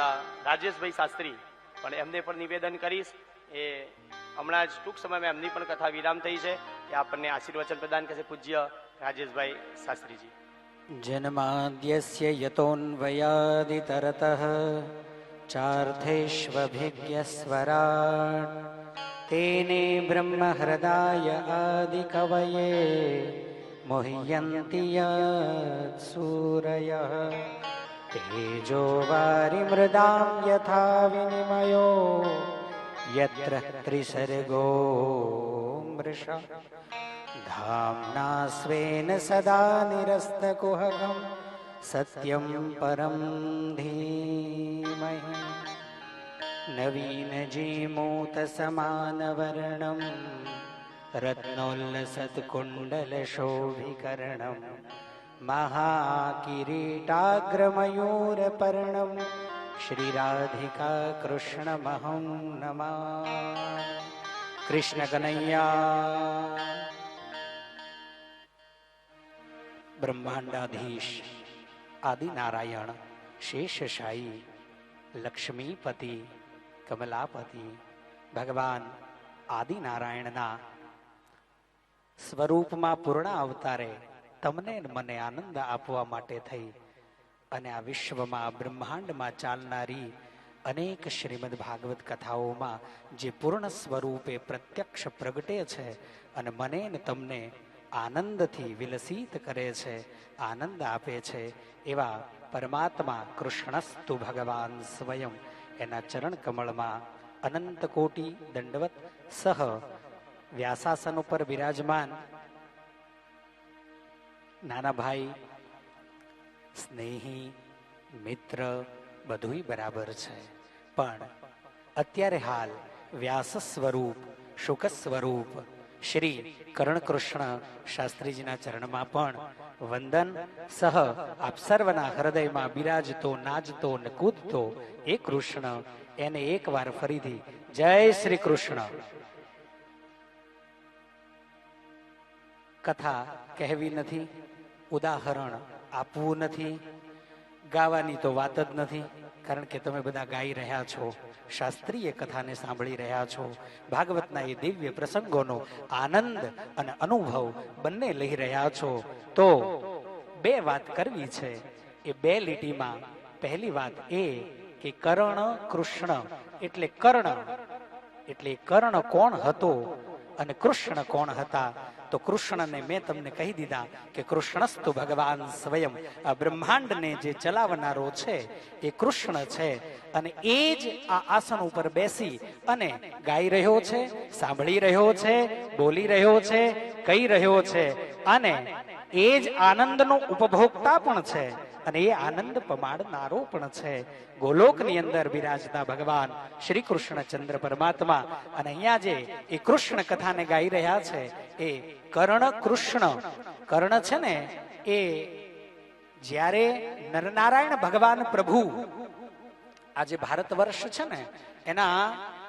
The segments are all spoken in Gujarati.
આપણા રાજેશભાઈ શાસ્ત્રી. પણ એમને પણ નિવેદન કરીશ. એ હમણાં જ ટૂંક સમયમાં એમની પણ કથા વિરામ થઈ છે. એ આપણને આશીર્વચન પ્રદાન કરશે પૂજ્ય રાજેશભાઈ શાસ્ત્રીજી. જન્માદ્યસ્ય યતોન્વયાદિ તરત ચાર્થેષ્વભિજ્ઞસ્વરાટ તેને બ્રહ્મ હૃદય આદિકવયે મોહ્યંતિ સૂરય तेजो वारिमृदां यथा विनिमयो यत्र त्रिसर्गो मृषा। धाम्ना स्वेन सदा निरस्तकुहकं सत्यं परं धीमहि। नवीनजीमूतसमानवर्णं रत्नोल्लसत्कुण्डलशोभिकर्णं महाकिरीटाग्रमयूरपर्णं श्रीराधिका कृष्णमहं नमा कृष्णकनय्या બ્રહ્માંડાધીશ આદિનારાયણ શેષશાહી લક્ષ્મીપતિ કમલાપતિ ભગવાન આદિનારાયણના સ્વરૂપમાં પૂર્ણ અવતારે તમને મને આનંદ આપવા માટે થઈ. અને આ વિશ્વમાં બ્રહ્માંડમાં ચાલનારી અનેક શ્રીમદ ભાગવત કથાઓમાં જે પૂર્ણ સ્વરૂપે પ્રત્યક્ષ પ્રગટે છે અને મને તમને આનંદથી વિલસિત કરે છે, આનંદ આપે છે, એવા પરમાત્મા કૃષ્ણસ્તુ ભગવાન સ્વયં એના ચરણ કમળમાં અનંત કોટી દંડવત સહ વ્યાસાસન ઉપર બિરાજમાન નાના ભાઈ સ્નેહી, મિત્ર બધુંય બરાબર છે. પણ અત્યારે હાલ વ્યાસ સ્વરૂપ, શુક સ્વરૂપ શ્રી કર્ણકૃષ્ણ શાસ્ત્રીજીના ચરણમાં પણ વંદન સહ આપ સર્વના હૃદયમાં બિરાજતો, નાચતો ને કૂદતો એ કૃષ્ણ એને એકવાર ફરીથી જય શ્રી કૃષ્ણ. કથા કહેવી નથી. ઉદાહરણ આપવું નથી, ગાવાની તો વાત જ નથી, કારણ કે તમે બધા ગાઈ રહ્યા છો, શાસ્ત્રીય કથાને સાંભળી રહ્યા છો, ભાગવતના એ દિવ્ય પ્રસંગોનો આનંદ અને અનુભવ બંને લઈ રહ્યા છો. તો બે વાત કરવી છે. એ બે લીટીમાં પહેલી વાત એ કે કર્ણ કૃષ્ણ એટલે કર્ણ એટલે કર્ણ કોણ હતો અને કૃષ્ણ કોણ હતા? તો કૃષ્ણને મેં તમને કહી દીધા કે કૃષ્ણસ્તુ ભગવાન સ્વયં. આ બ્રહ્માંડને જે ચલાવનારો છે, એ કૃષ્ણ છે અને એ જ આ આસન ઉપર બેસી અને ગાઈ રહ્યો છે, સાંભળી રહ્યો છે, બોલી રહ્યો છે, કહી રહ્યો છે અને એ જ આનંદનો ઉપભોક્તા પણ છે અને એ આનંદ પમાડનારો પણ છે. ગોલોકની અંદર બિરાજતા ભગવાન શ્રી કૃષ્ણચંદ્ર પરમાત્મા અને અહીંયા જે એ કૃષ્ણ કથાને ગાઈ રહ્યા છે એ કર્ણ કૃષ્ણ. કર્ણ છે ને એ જ્યારે નરનારાયણ ભગવાન પ્રભુ આ જે ભારત વર્ષ છે ને એના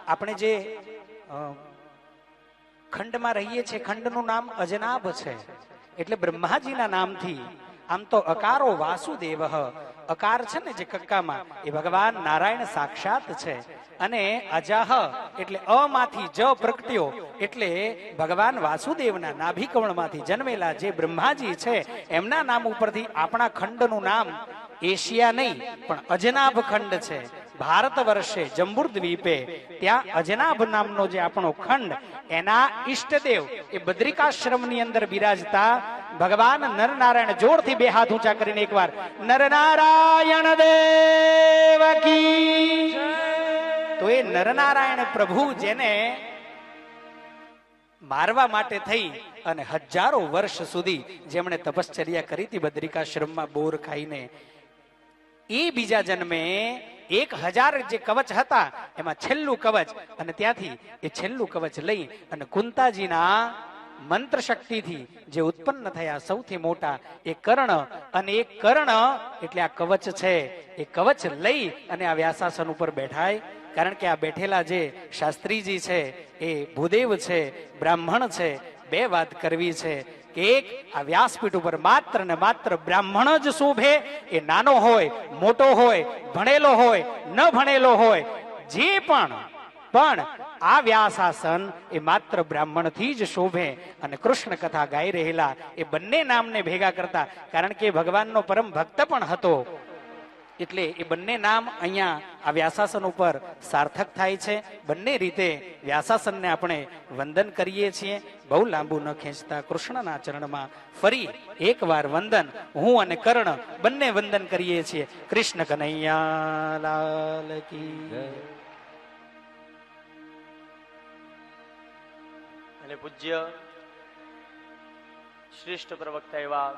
આપણે જે ખંડમાં રહીએ છીએ, ખંડનું નામ અજનાભ છે. એટલે બ્રહ્માજીના નામથી. આમ તો અકારો વાસુદેવ. અકાર છે ને જે કક્કામાં, એ ભગવાન નારાયણ સાક્ષાત છે. અને અજાહ, એટલે અમાંથી જ પ્રગટ્યો, એટલે ભગવાન વાસુદેવના નાભિકવણમાંથી જન્મેલા જે બ્રહ્માજી છે, એમના નામ ઉપરથી આપણા ખંડનું નામ એશિયા નહીં, પણ અજનાભ ખંડ છે. ભારત વર્ષે જંબુર દ્વીપે ત્યાં અજનાભ નામનો જે આપણો ખંડ, એના ઈષ્ટદેવ એ બદ્રિકાશ્રમની અંદર બિરાજતા ભગવાન નરનારાયણ જોરથી બે હાથ ઊંચા કરીને એકવાર, નરનારાયણ દેવ તો એ નરનારાયણ પ્રભુ જેને મારવા માટે થઈ અને હજારો વર્ષ સુધી જેમણે તપશ્ચર્યા કરી હતી બદ્રિકાશ્રમમાં બોર ખાઈને એ બીજા જન્મે એક હજાર જે કવચ હતા, એમાં છેલ્લું કવચ. અને ત્યાંથી એ છેલ્લું કવચ લઈ અને કુંતાજીના મંત્ર શક્તિથી જે ઉત્પન્ન થયા સૌથી મોટા, એ કર્ણ. અને એ કર્ણ એટલે આ કવચ છે. એ કવચ લઈ અને આ વ્યાસાસન ઉપર બેઠાય. કારણ કે આ બેઠેલા જે શાસ્ત્રીજી છે, એ ભૂદેવ છે, બ્રાહ્મણ છે, બે વાત કરવી છે. કે એક આ વ્યાસપીઠ ઉપર માત્ર ને માત્ર બ્રાહ્મણ જ શોભે. એ નાનો હોય, મોટો હોય, ભણેલો હોય, ન ભણેલો હોય, જે પણ પણ આ વ્યાસાસન એ માત્ર બ્રાહ્મણથી જ શોભે. અને કૃષ્ણ કથા ગાઈ રહેલા એ બંને નામને ભેગા કરતા. કારણ કે ભગવાનનો પરમ ભક્ત પણ હતો. એટલે એ બંને નામ અહીંયા આ વ્યાસાસન ઉપર સાર્થક થાય છે. બંને રીતે વ્યાસાસનને આપણે વંદન કરીએ છીએ. બહુ લાંબુ ન ખેંચતા કૃષ્ણના ચરણમાં ફરી એકવાર વંદન, હું અને કર્ણ બંને વંદન કરીએ છીએ. કૃષ્ણ કનૈયા લાલ કી અને પૂજ્ય શ્રેષ્ઠ પ્રવક્તા એવા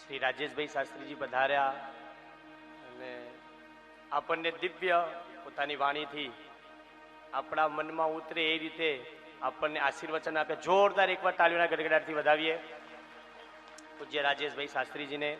શ્રી રાજેશભાઈ શાસ્ત્રીજી પધાર્યા. આપણને દિવ્ય પોતાની વાણીથી આપણા મનમાં ઉતરે એ રીતે આપણને આશીર્વચન આપે. જોરદાર એકવાર તાળીઓના ગડગડાટથી વધાવીએ. પૂજ્ય રાજેશભાઈ શાસ્ત્રીજીને